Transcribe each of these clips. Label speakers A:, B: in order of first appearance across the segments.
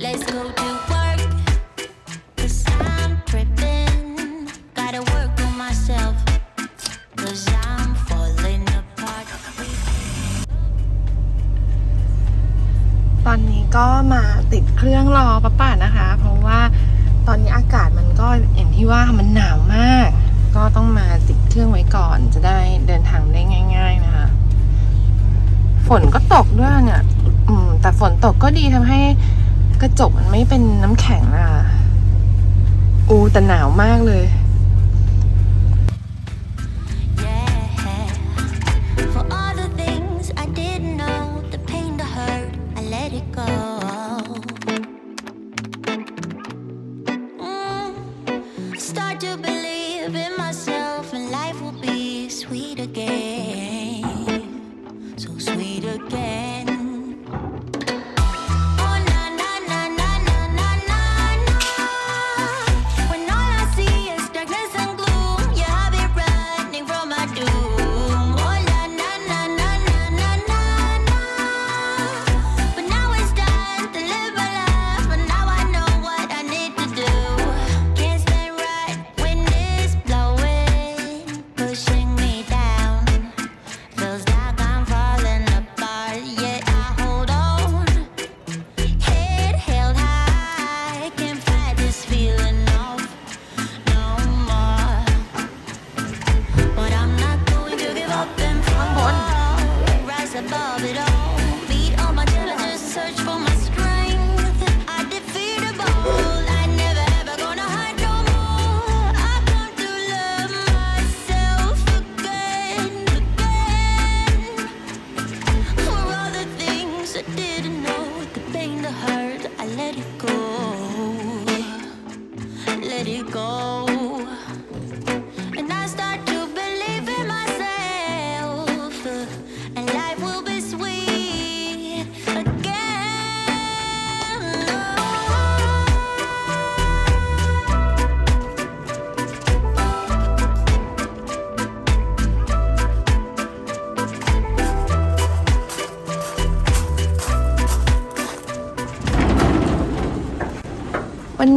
A: Let's go to work. Cause I'm tripping. Gotta work on myself. Cause I'm falling apart.
B: ตอนนี้ก็มาติดเครื่องรอป้าป่านะคะ เพราะว่าตอนนี้อากาศมันก็อย่างที่ว่ามันหนาวมาก ก็ต้องมาติดเครื่องไว้ก่อนจะได้เดินทางได้ง่าย ๆนะคะ ฝนก็ตกด้วยเนี่ย อืมแต่ฝนตกก็ดีทำให้ กระจกมันไม่เป็นน้ำแข็งอะ อูแต่หนาวมากเลย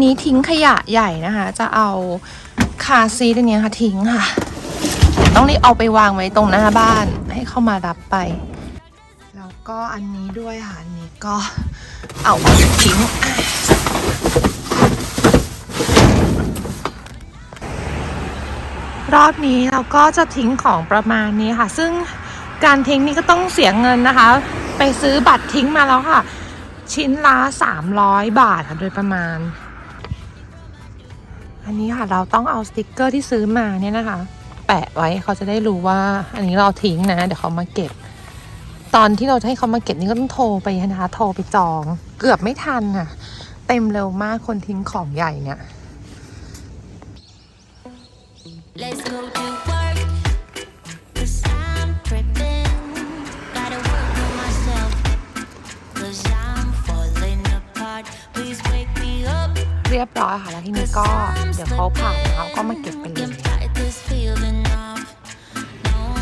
B: นี้ทิ้งขยะใหญ่นะคะ จะเอาคาร์ซีทอันเนี้ยค่ะทิ้งค่ะ ต้องรีบเอาไปวางไว้ตรงหน้าบ้านให้เข้ามารับไป แล้วก็อันนี้ด้วยค่ะ อันนี้ก็เอาไปทิ้งรอบนี้เราก็จะทิ้งของประมาณนี้ค่ะ ซึ่งการทิ้งนี่ก็ต้องเสียเงินนะคะ ไปซื้อบัตรทิ้งมาแล้วค่ะ ชิ้นละ300 บาทค่ะโดยประมาณ อันนี้ค่ะเราต้องเอาสติกเกอร์ที่ซื้อมาเนี่ยนะคะ แปะไว้เขาจะได้รู้ว่า อันนี้เราทิ้งนะ เดี๋ยวเขามาเก็บ ตอนที่เราจะให้เขามาเก็บนี่ก็ต้องโทรไปนะคะโทรไปจอง เกือบไม่ทันอะ เต็มเร็วมากคนทิ้งของใหญ่เนี่ย
A: Let's
B: รียบร้อยค่ะแล้วที่นี้ก็เดี๋ยวเขาผ่านเขาก็มาเก็บไปเลย
A: Can't fight this feeling off no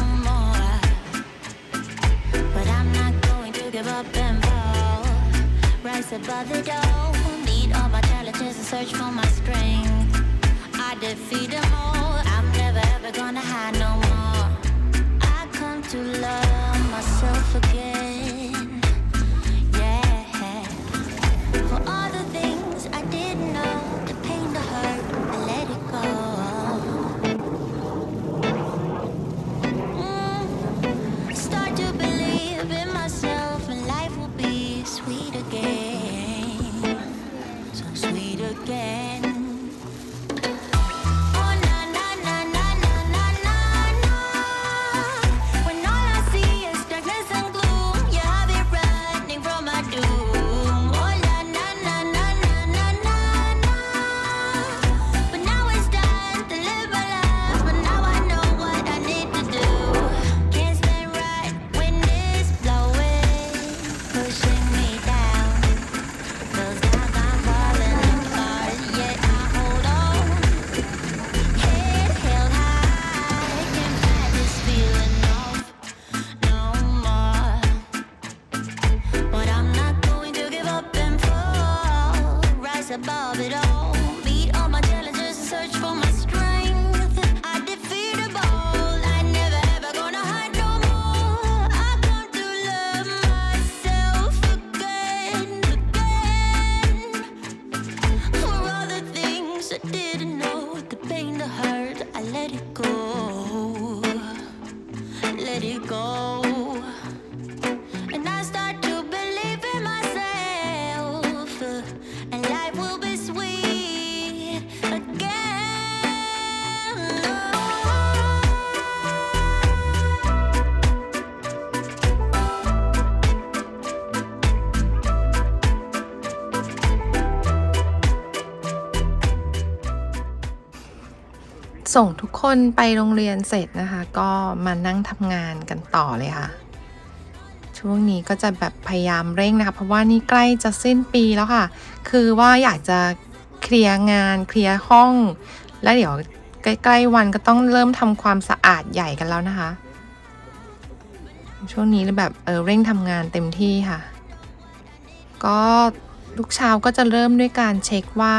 B: ส่งทุกคนไปโรงเรียนเสร็จนะคะ ก็มานั่งทำงานกันต่อเลยค่ะ ช่วงนี้ก็จะแบบพยายามเร่งนะคะ เพราะว่านี่ใกล้จะสิ้นปีแล้วค่ะ คือว่าอยากจะเคลียร์งานเคลียร์ห้อง แล้วเดี๋ยวใกล้ๆวันก็ต้องเริ่มทำความสะอาดใหญ่กันแล้วนะคะ ช่วงนี้แบบเออเร่งทำงานเต็มที่ค่ะ ก็ทุกเช้าก็จะเริ่มด้วยการเช็คว่า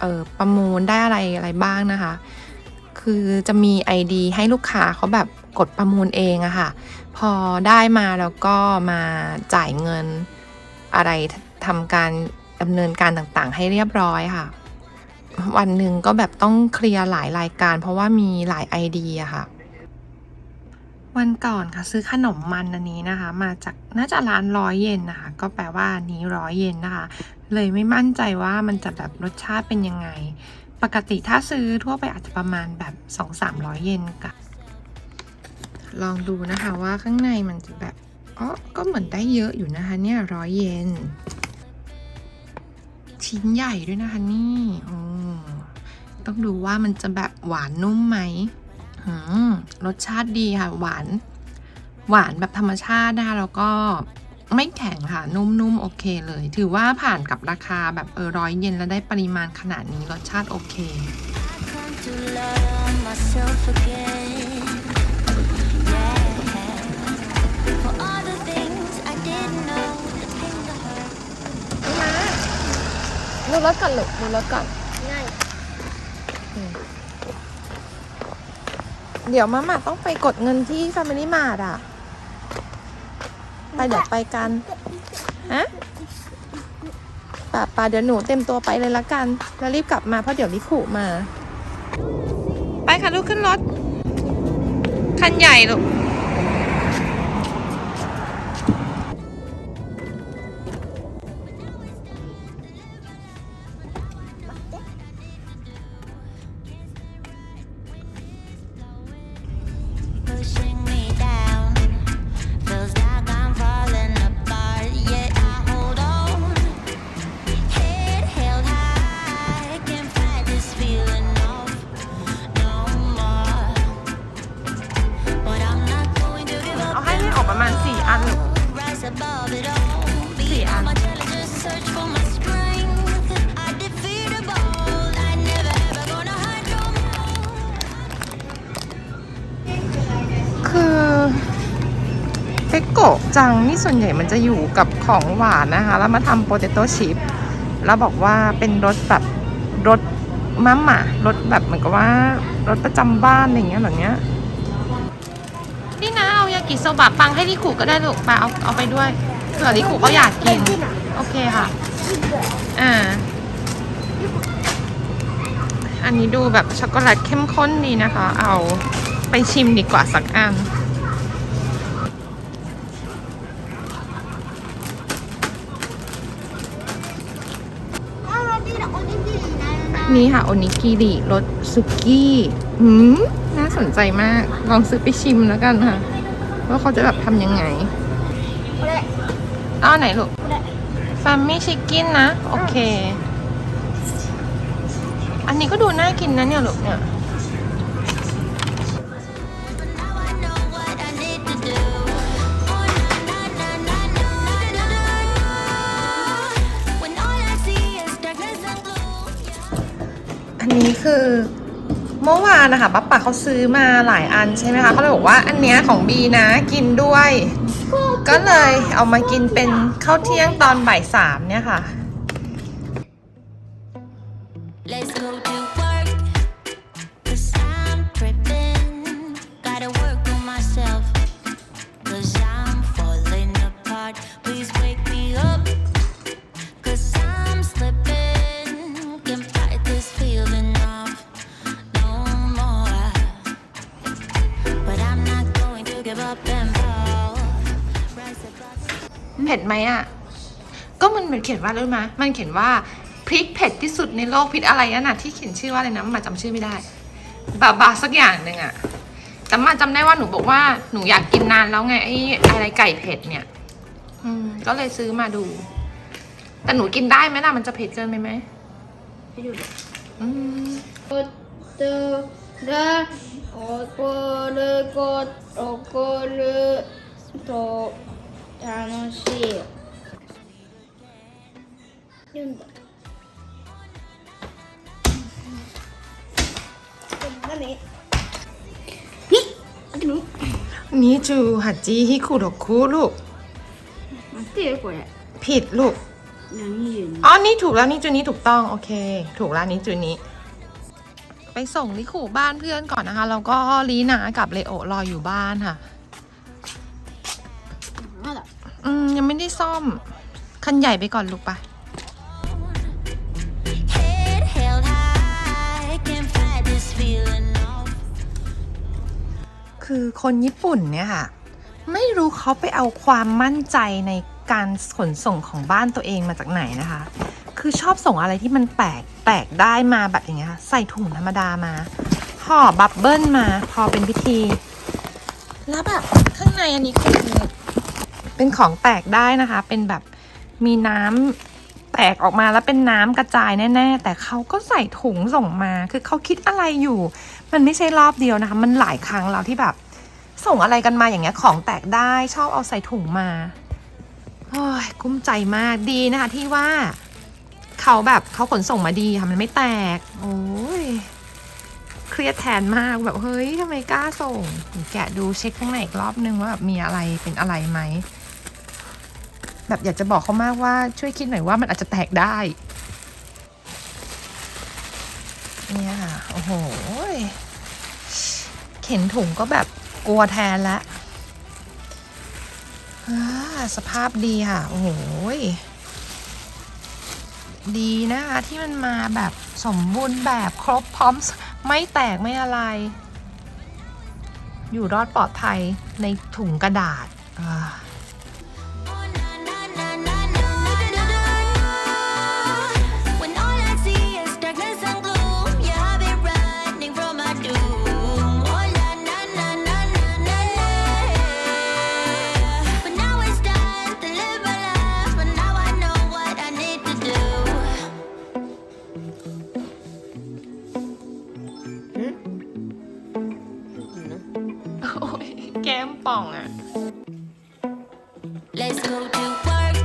B: เออประมูลได้อะไรอะไรบ้างนะคะ คือจะมี ID ให้ลูกค้าเขาแบบกดประมูลเองอะค่ะ พอได้มาแล้วก็มาจ่ายเงินอะไรทำการดำเนินการต่างๆ ให้เรียบร้อยค่ะ วันหนึ่งก็แบบต้องเคลียร์หลายรายการ เพราะว่ามีหลาย ID อะค่ะ วันก่อนค่ะซื้อขนมมันอันนี้นะคะ มาจากน่าจะร้านร้อยเยนนะคะ ก็แปลว่านนี้ร้อยเยนนะคะ เลยไม่มั่นใจว่ามันจะแบบรสชาติเป็นยังไง ปกติถ้าซื้อทั่วไปอาจจะประมาณแบบสองสามร้อยเยนกับลองดูนะคะว่าข้างในมันจะแบบอ๋อก็เหมือนได้เยอะอยู่นะคะเนี่ยร้อยเยนชิ้นใหญ่ด้วยนะคะนี่อืมต้องดูว่ามันจะแบบหวานนุ่มไหมอืมรสชาติดีค่ะ หวาน หวานแบบธรรมชาตินะคะแล้วก็ ไม่แข็งค่ะ นุ่มๆ โอเคเลย ถือว่าผ่านกับราคาแบบเออร้อยเยนแล้วได้ปริมาณขนาดนี้รสชาติโอเค
A: Come to love myself again. Yeah. For all the things I didn't know, the things I heard.
B: ดูรถก่อนลูกดูรถก่อนเดี๋ยวมาม่าต้องไปกดเงินที่ Family Mart อะ ไปเดี๋ยวไปกัน ฮะป่าป่าเดี๋ยวหนูเต็มตัวไปเลยละกัน แล้วรีบกลับมาเพราะเดี๋ยวลิขุมา ไปค่ะลูกขึ้นรถ คันใหญ่ลูก เฟกโกะจังนี่ส่วนใหญ่มันจะอยู่กับของหวานนะคะ แล้วมาทำโปเตโต้ชิพแล้วบอกว่าเป็นรสแบบรสมัมหมารสแบบเหมือนกับว่ารสประจำบ้านอะไรเงี้ยหรอเนี้ยนี่นะเอายากิโซบะปังให้ลิคุก็ได้ลูกไปเอาเอาไปด้วยเผื่อลิคุเขาอยากกิน โอเคค่ะ อ่า อันนี้ดูแบบช็อกโกแลตเข้มข้นดีนะคะ เอาไปชิมดีกว่าสักอัน นี่ค่ะโอนิกิริรสซุกี้หืมน่าสนใจมาก ลองซื้อไปชิมแล้วกันค่ะ ว่าเขาจะแบบทำยังไงเอาไหนลูกฟาร์มี่ชิคกินนะ โอเค อันนี้ก็ดูน่ากินนะเนี่ยลูกเนี่ย อันนี้คือเมื่อวานนะคะป้าป๋าเขาซื้อมาหลายอันใช่ไหมคะเขาเลยบอกว่าอันเนี้ยของบีนะกินด้วย ก็เลยเอามากินเป็นข้าวเที่ยงตอนบ่ายสามเนี่ยค่ะ เผ็ดไหมอะ ก็มันเขียนว่าอะไรรู้ไหมมันเขียนว่าพริกเผ็ดที่สุดในโลกพริกอะไรนั่นน่ะที่เขียนชื่อว่าอะไรนะมาจำชื่อไม่ได้บาบาสักอย่างหนึ่งอะแต่มาจำได้ว่าหนูบอกว่าหนูอยากกินนานแล้วไงไอ้อะไรไก่เผ็ดเนี่ย อืม ก็เลยซื้อมาดู แต่หนูกินได้ไหมล่ะมันจะเผ็ดเกินไปไหม
C: ไปดูดิ
B: อืม
C: โปเตโで怒ること怒ると楽しい読んだ何え待っての
B: นี่จูฮัจิฮิคุโรคุลูก
C: 待ってよこれ
B: ผิดลูก
C: 22
B: อ๋อ นี่ถูกแล้วนี่จูนี้ถูกต้อง โอเค ถูกแล้วนี่จูนี้ ไปส่งลิขู่บ้านเพื่อนก่อนนะคะ แล้วก็ลีนากับเลโอรออยู่บ้านค่ะ
C: まだ
B: อืม ยังไม่ได้ซ่อม คันใหญ่ไปก่อนลูกไปะ
A: Head held high, can't fight this feeling off.
B: คือคนญี่ปุ่นเนี่ยค่ะ ไม่รู้เขาไปเอาความมั่นใจในการขนส่งของบ้านตัวเองมาจากไหนนะคะ คือชอบส่งอะไรที่มันแปลกแปลกได้มาแบบอย่างเงี้ยใส่ถุงธรรมดามาห่อบับเบิ้ลมา พอเป็นพิธี แล้วแบบข้างในอันนี้คือเป็นของแตกได้นะคะ เป็นแบบมีน้ำแตกออกมาแล้วเป็นน้ำกระจายแน่ ๆ แต่เขาก็ใส่ถุงส่งมา คือเขาคิดอะไรอยู่ มันไม่ใช่รอบเดียวนะคะ มันหลายครั้งแล้วที่แบบ ส่งอะไรกันมาอย่างเงี้ยของแตกได้ชอบเอาใส่ถุงมาโอ้ยกุ้มใจมากดีนะคะที่ว่า เขาแบบเขาขนส่งมาดีค่ะมันไม่แตก โอ้ยเครียดแทนมากแบบเฮ้ยทำไมกล้าส่ง แกะดูเช็คข้างในอีกรอบนึงว่าแบบมีอะไรเป็นอะไรไหมแบบอยากจะบอกเขามากว่าช่วยคิดหน่อยว่ามันอาจจะแตกได้เนี่ยค่ะโอ้โหเข็นถุงก็แบบกลัวแทนละสภาพดีค่ะ โอ้โหย ดีนะคะ ที่มันมาแบบสมบูรณ์แบบครบพร้อมไม่แตกไม่อะไร อยู่รอดปลอดภัยในถุงกระดาษ ก้มป่องอ่ะ
A: Let's go to work.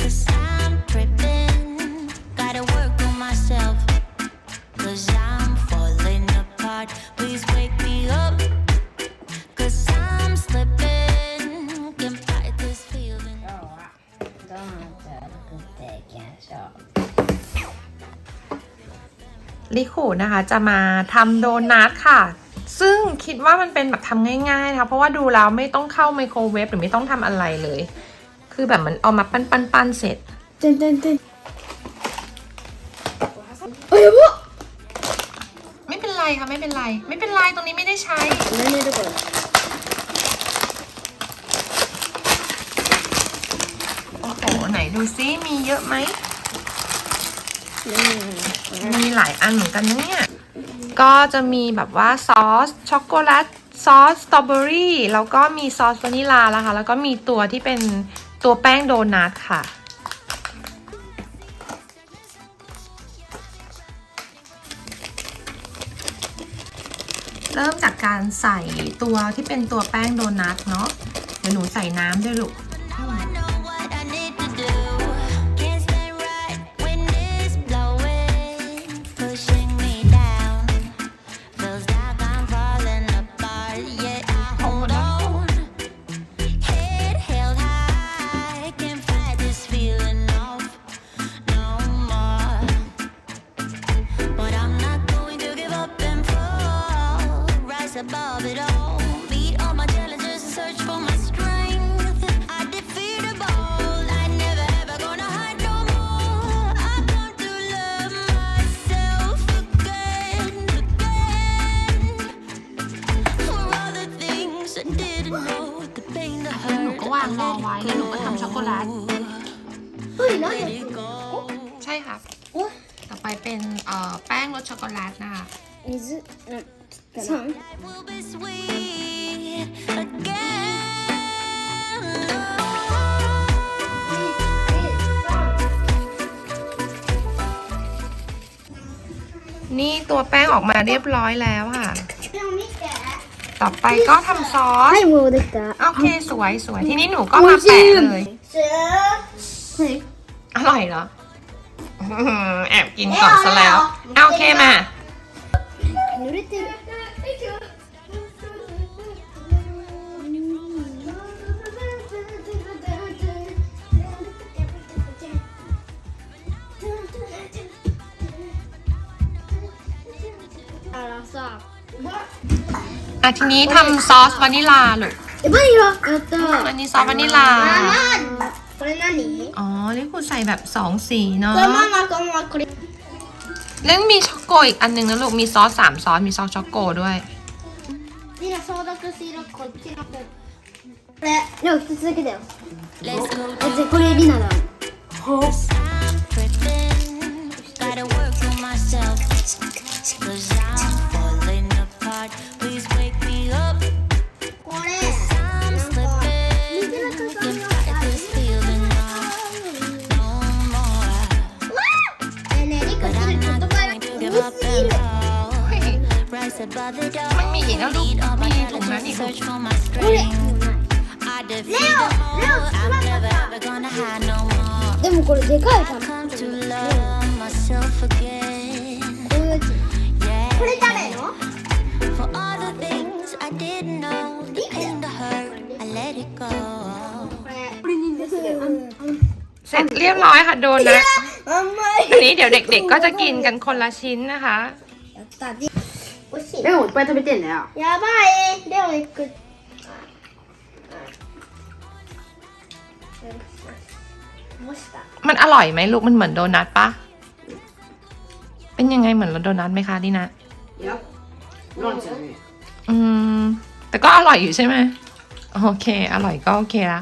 A: Cause I'm tripping. Gotta work on myself. Cause I'm falling apart. Please wake me up. Cause I'm slipping. Can't fight this feeling.
C: 今日はドーナツを作っていきましょう
B: ลิคูนะคะ จะมาทำโดนัทค่ะ ซึ่ง คิดว่ามันเป็นแบบทำง่ายๆนะคะเพราะว่าดูแล้วไม่ต้องเข้าไมโครเวฟหรือไม่ต้องทำอะไรเลย คือแบบมันเอามาปั้นๆๆเสร็จ
C: เจนเจนเจนเอ้ยพวก
B: ไม่เป็นไรค่ะไม่เป็นไร ไม่เป็นไรตรงนี้ไม่ได้ใช้
C: ไม่ไม่ได้ก่อน
B: โอ้โหไหนดูซิมีเยอะไหมมีหลายอันเหมือนกันเนี่ย ก็จะมีแบบว่าซอสช็อกโกแลตซอสสตรอเบอรี่แล้วก็มีซอสวานิลาแล้วค่ะแล้วก็มีตัวที่เป็นตัวแป้งโดนัทค่ะ เริ่มจากการใส่ตัวที่เป็นตัวแป้งโดนัทเนาะเดี๋ยวหนูใส่น้ำด้วยลูก นี่ ตัวแป้งออกมาเรียบร้อยแล้วค่ะ
C: でも見て
B: ต่อไปก็ทำซอส
C: はいもうできた
B: โอเคสวยสวยทีนี้หนูก็มาแปะเลย
C: すはい
B: อร่อยเหรออื้อหือแอบกินก่อนซะแล้วเอาโอเคมา อ่ะทีนี้ทำซอสวานิลาลูก
C: えバニラやった
B: อันนี้ซอสวานิลา
C: これ何
B: อ๋อนี่คุณใส่แบบสองสีเนาะ
C: これママこのままこれ
B: แล้วมีช็อกโกอีกอันหนึงนะลูก มีซอสสามซอส มีซอสช็อกโกด้วย
C: リナ消毒シールこっちのこれでも2つだけだよ
A: Let's go
C: えじゃあこれリナだ
A: I'm
B: เรียบร้อยค่ะโดนนะ
C: มา
B: อันนี้เดี๋ยวเด็กๆก็จะกินกันคนละชิ้นนะคะ
C: ตัดดิโอ้ชิ내가
D: 오빠한테 뱉었네 요. ยาบ้าเอ
C: งดี๋ยวอีมุสตา
B: มันอร่อยไหมลูกมันเหมือนโดนัทปะเป็นยังไงเหมือนโดนัทไหมคะดินะ
D: Ja.
B: อืม แต่ก็อร่อยอยู่ใช่ไหมโอเค อร่อยก็โอเคละ.